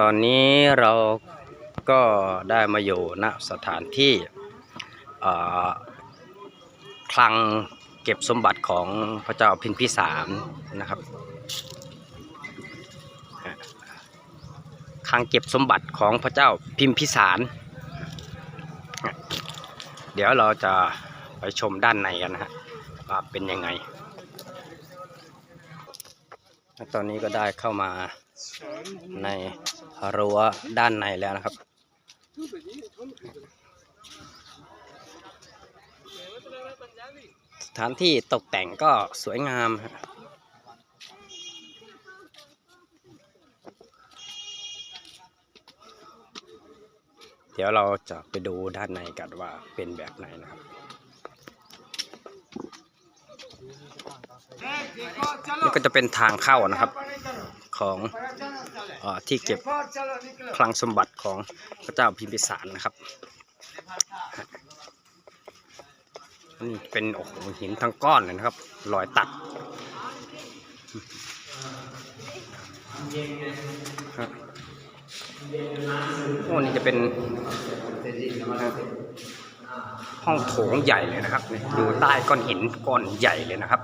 ตอนนี้เราก็ได้มาอยู่ณสถานที่คลังเก็บสมบัติของพระเจ้าพิมพิสารนะครับคลังเก็บสมบัติของพระเจ้าพิมพิสาร เดี๋ยวเราจะไปชมด้านในกันนะฮะว่าเป็นยังไง ตอนนี้ก็ได้เข้ามา ในรั้วด้านในแล้วนะครับ สถานที่ตกแต่งก็สวยงามเดี๋ยวเราจะไปดูด้านในกันว่าเป็นแบบไหนนะครับนี่ก็จะเป็นทางเข้านะครับ ของอที่เก็บคลังสมบัติของพระเจ้าพิมพิสารนะครับนี่เป็นโอ้โหหินทั้งก้อนเลยนะครับรอยตัดโอ้นี่จะเป็นห้องโถงใหญ่เลยนะครับ อยู่ใต้ก้อนหินก้อนใหญ่เลยนะครับ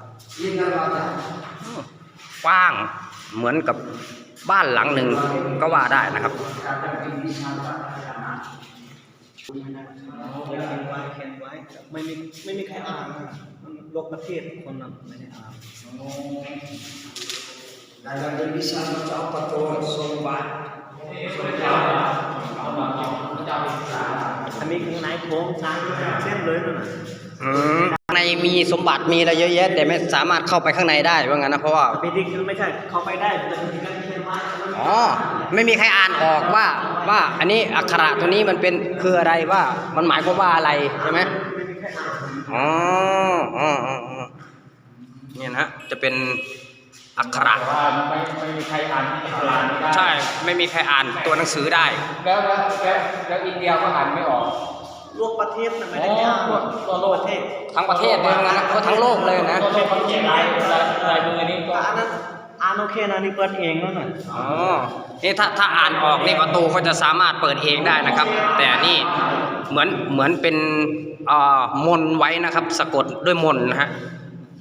กว้าง เหมือนกับบ้านหลังหนึ่งก็ว่าได้นะครับ ไม่มีไม่มีใครอ่านนะลกประเทศคนนั้นไม่ได้อ่าน Dalam bisa mencapai betul sumbat. อันนี้ข้างในโถงช้างเส้นเลยนะอืม ในมีสมบัติมีอะไรเยอะแยะ แต่ไม่สามารถเข้าไปข้างในได้ว่างั้นนะเพราะว่าไม่ได้คือไม่ใช่เข้าไปได้แต่มีการเขียนไว้อ๋อไม่มีใครอ่านออกว่าว่าอันนี้อักขระตัวนี้มันเป็นคืออะไรว่ามันหมายความว่าอะไรใช่ไหมไม่มีใครอ่านอ๋ออ๋ออ๋ออ๋อเนี่ยนะฮะจะเป็นอักขระไม่ไม่มีใครอ่านอักขระนี้ได้ใช่ไม่มีใครอ่านตัวหนังสือได้ แล้วแล้วแล้วแล้วอินเดียก็อ่านไม่ออก ลกประเทศน่ะไม่ได้อ่านอ๋อทั่วโลกประเทศทั้งประเทศเลยว่างั้นนะก็ทั้งโลกเลยนะตัวโลกเขาเขียนลายลายลายมือนี้ก็แต่อันนั้นอ่านโอเคนะนี่เปิดเองแล้วน่ะอ๋อนี่ถ้าถ้าอ่านออกนี่ประตูก็จะสามารถเปิดเองได้นะครับ แต่นี่เหมือนเหมือนเป็นเอ่อมนต์ไว้นะครับ สะกดด้วยมนต์นะฮะ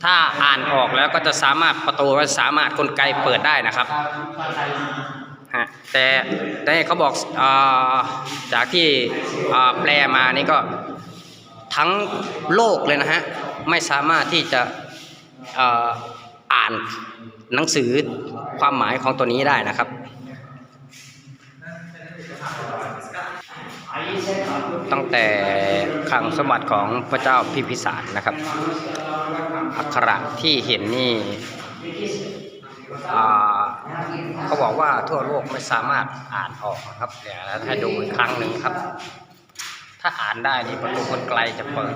ถ้าอ่านออกแล้วก็จะสามารถประตูก็สามารถกลไกเปิดได้นะครับ ฮะแต่แต่เขาบอกอจากที่แปลมานี่ก็ทั้งโลกเลยนะฮะไม่สามารถที่จะอ่านหนังสือความหมายของตัวนี้ได้นะครับตั้งแต่คลังสมบัติของพระเจ้าพิพิสารนะครับ อักขระที่เห็นนี่อ่า เขาบอกว่าทั่วโลกไม่สามารถอ่านออกครับเดี๋ยวถ้าดูอีกครั้งหนึ่งครับ ถ้าอ่านได้นี่ประตูคนไกลจะเปิด